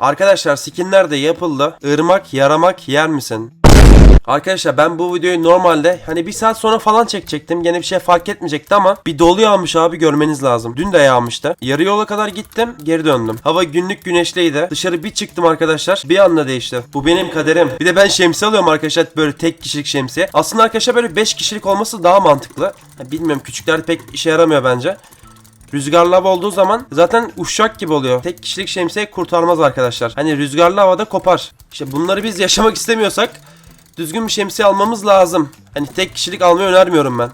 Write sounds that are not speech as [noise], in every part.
Arkadaşlar skinler de yapıldı. Irmak yaramak yer misin? Arkadaşlar ben bu videoyu normalde hani bir saat sonra falan çekecektim. Gene bir şey fark etmeyecekti ama bir dolu yağmış abi görmeniz lazım. Dün de yağmıştı. Yarı yola kadar gittim geri döndüm. Hava günlük güneşliydi. Dışarı bir çıktım arkadaşlar. Bir anda değişti. Bu benim kaderim. Bir de ben şemsiye alıyorum arkadaşlar böyle tek kişilik şemsiye. Aslında arkadaşlar böyle 5 kişilik olması daha mantıklı. Bilmiyorum küçükler pek işe yaramıyor bence. Rüzgarlı hava olduğu zaman zaten uşak gibi oluyor. Tek kişilik şemsiye kurtarmaz arkadaşlar. Hani rüzgarlı havada kopar. İşte bunları biz yaşamak istemiyorsak düzgün bir şemsiye almamız lazım. Hani tek kişilik almayı önermiyorum ben.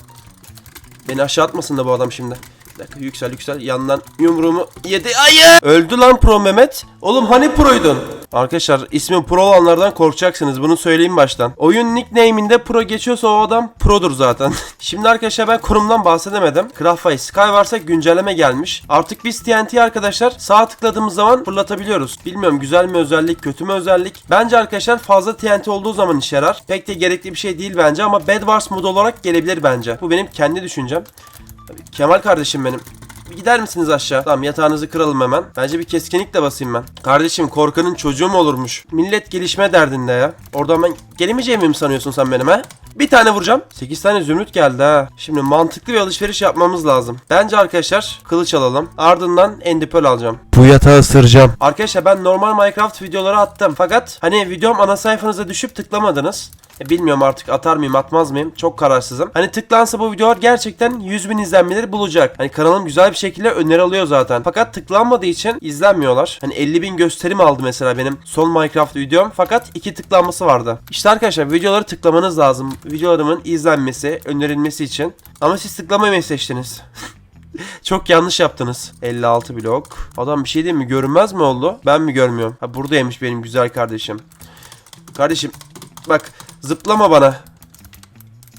Beni aşağı atmasın da bu adam şimdi. Bir dakika yüksel yüksel yandan yumruğumu yedi. Hayır! Öldü lan Pro Mehmet. Oğlum hani proydun? Arkadaşlar ismi pro olanlardan korkacaksınız. Bunu söyleyeyim baştan. Oyun nickname'inde pro geçiyorsa o adam produr zaten. [laughs] Şimdi arkadaşlar ben kurumdan bahsedemedim. Craftfire Skywars'a güncelleme gelmiş. Artık biz TNT arkadaşlar sağ tıkladığımız zaman fırlatabiliyoruz. Bilmiyorum güzel mi özellik, kötü mü özellik. Bence arkadaşlar fazla TNT olduğu zaman işe yarar. Pek de gerekli bir şey değil bence ama Bed Wars mod olarak gelebilir bence. Bu benim kendi düşüncem. Kemal kardeşim benim. Bir gider misiniz aşağı? Tamam yatağınızı kıralım hemen. Bence bir keskinlik de basayım ben. Kardeşim korkanın çocuğu mu olurmuş? Millet gelişme derdinde ya. Oradan ben gelemeyeceğimi mi sanıyorsun sen benim ha? Bir tane vuracağım. 8 tane zümrüt geldi ha. Şimdi mantıklı bir alışveriş yapmamız lazım. Bence arkadaşlar kılıç alalım. Ardından endipöl alacağım. Bu yatağı ısıracağım. Arkadaşlar ben normal Minecraft videoları attım. Fakat hani videom ana sayfanıza düşüp tıklamadınız. E, bilmiyorum artık atar mıyım atmaz mıyım çok kararsızım. Hani tıklansa bu videolar gerçekten 100 bin izlenmeleri bulacak. Hani kanalım güzel bir şekilde öneri alıyor zaten. Fakat tıklanmadığı için izlenmiyorlar. Hani 50 bin gösterim aldı mesela benim son Minecraft videom. Fakat iki tıklanması vardı. İşte arkadaşlar videoları tıklamanız lazım. Videolarımın izlenmesi, önerilmesi için. Ama siz tıklamayı seçtiniz. [laughs] Çok yanlış yaptınız. 56 blok. Adam bir şey değil mi? Görünmez mi oldu? Ben mi görmüyorum? Ha buradaymış benim güzel kardeşim. Kardeşim bak zıplama bana.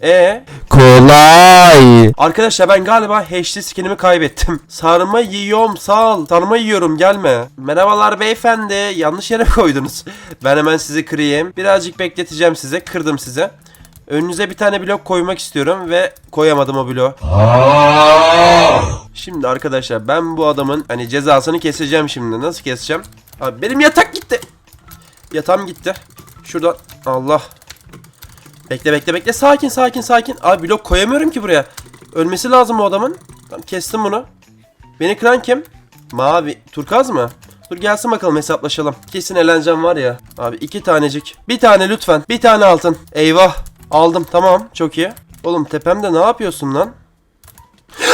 E Kolay. Arkadaşlar ben galiba HD skinimi kaybettim. Sarma yiyorum sağ ol. Sarma yiyorum gelme. Merhabalar beyefendi. Yanlış yere [laughs] koydunuz. Ben hemen sizi kırayım. Birazcık bekleteceğim size. Kırdım size. Önünüze bir tane blok koymak istiyorum ve koyamadım o bloğu. Şimdi arkadaşlar ben bu adamın hani cezasını keseceğim şimdi. Nasıl keseceğim? Abi benim yatak gitti. Yatağım gitti. Şuradan Allah. Bekle bekle bekle. Sakin sakin sakin. Abi blok koyamıyorum ki buraya. Ölmesi lazım o adamın. Tamam kestim bunu. Beni kıran kim? Mavi. Turkaz mı? Dur gelsin bakalım hesaplaşalım. Kesin eğlencem var ya. Abi iki tanecik. Bir tane lütfen. Bir tane altın. Eyvah. Aldım tamam. Çok iyi. Oğlum tepemde ne yapıyorsun lan?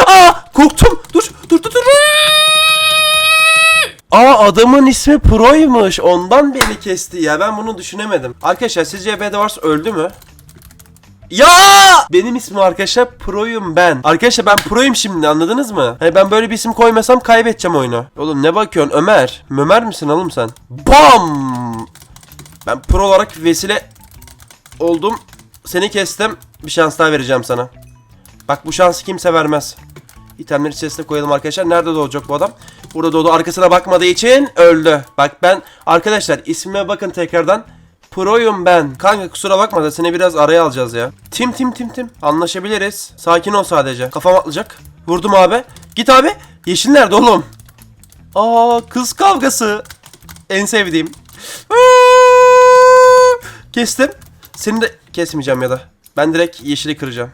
Aa! Korktum. Dur dur dur dur. Aa adamın ismi Pro'ymuş. Ondan beni kesti ya. Ben bunu düşünemedim. Arkadaşlar sizce Bedwars öldü mü? Ya! Benim ismim arkadaşlar Pro'yum ben. Arkadaşlar ben Pro'yum şimdi anladınız mı? Hani ben böyle bir isim koymasam kaybedeceğim oyunu. Oğlum ne bakıyorsun Ömer? Ömer misin oğlum sen? Bam! Ben pro olarak vesile oldum. Seni kestim. Bir şans daha vereceğim sana. Bak bu şansı kimse vermez. İtemleri içerisine koyalım arkadaşlar. Nerede doğacak bu adam? Burada doğdu. Arkasına bakmadığı için öldü. Bak ben arkadaşlar ismime bakın tekrardan. Pro'yum ben. Kanka kusura bakma da seni biraz araya alacağız ya. Tim tim tim tim. Anlaşabiliriz. Sakin ol sadece. Kafam atlayacak. Vurdum abi. Git abi. Yeşil nerede oğlum? Aa kız kavgası. En sevdiğim. Kestim. Seni de kesmeyeceğim ya da. Ben direkt yeşili kıracağım.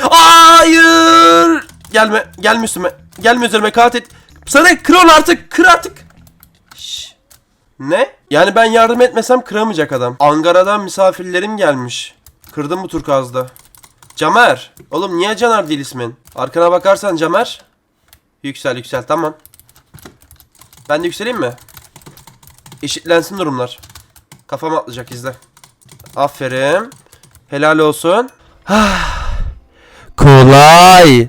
Hayır! Gelme, gelme üstüme. Gelme üzerime katil. Sana kır onu artık, kır artık. Şş. Ne? Yani ben yardım etmesem kıramayacak adam. Ankara'dan misafirlerim gelmiş. Kırdım bu turkazda. Camer. Oğlum niye Caner değil ismin? Arkana bakarsan Camer. Yüksel yüksel tamam. Ben de yükseleyim mi? Eşitlensin durumlar. Kafam atlayacak izle. Aferin. Helal olsun. [sighs] Kolay.